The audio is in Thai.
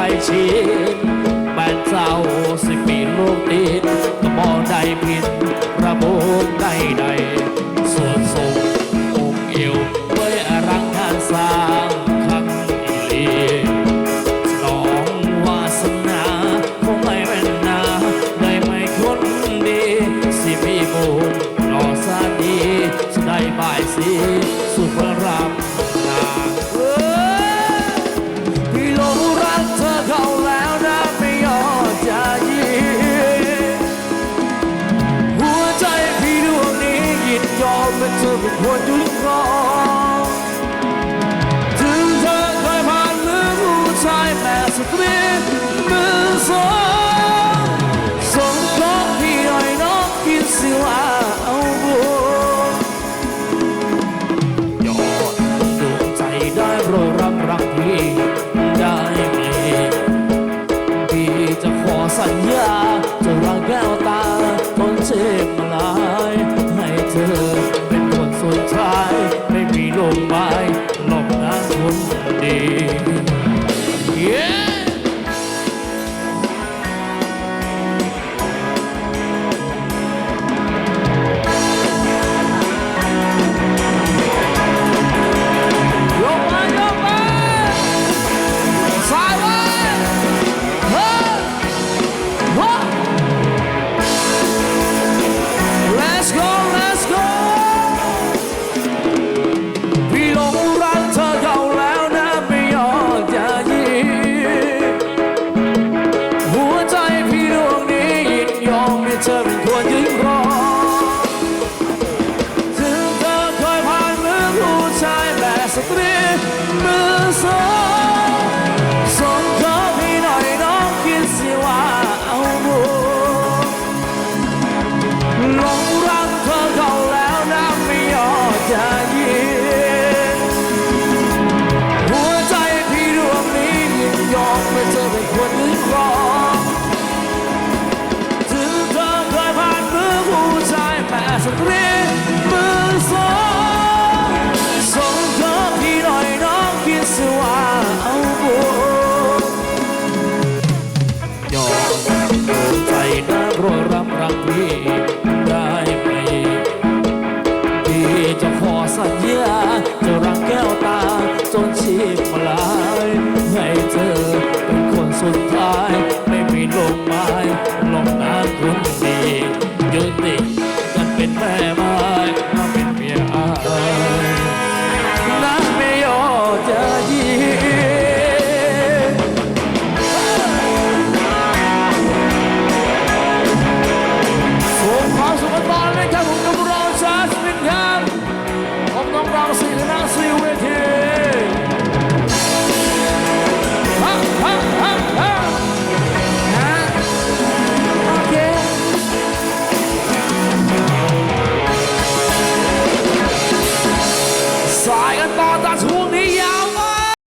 ล้ชินแม่เจ้าสิปีลูกติดก็บ่ได้ผิดระบุใดใดส่วนสุของเอวเว้ยอรังทานสร้างคักอีลีน้องวาสนาคงไม่แม่นนาได้ไม่คุ้นดีสิมีบุญ อเป็นเธอเคยผ่านมือผู้ชายแต่สุดฤทธิ์มือสองสงเคยี่หน่อยน้องคิดสิว่าเอาบุญยอดดวงใจได้โปรรับรักพี่ได้ไหมพี่จะขอสัญญา like me, me no.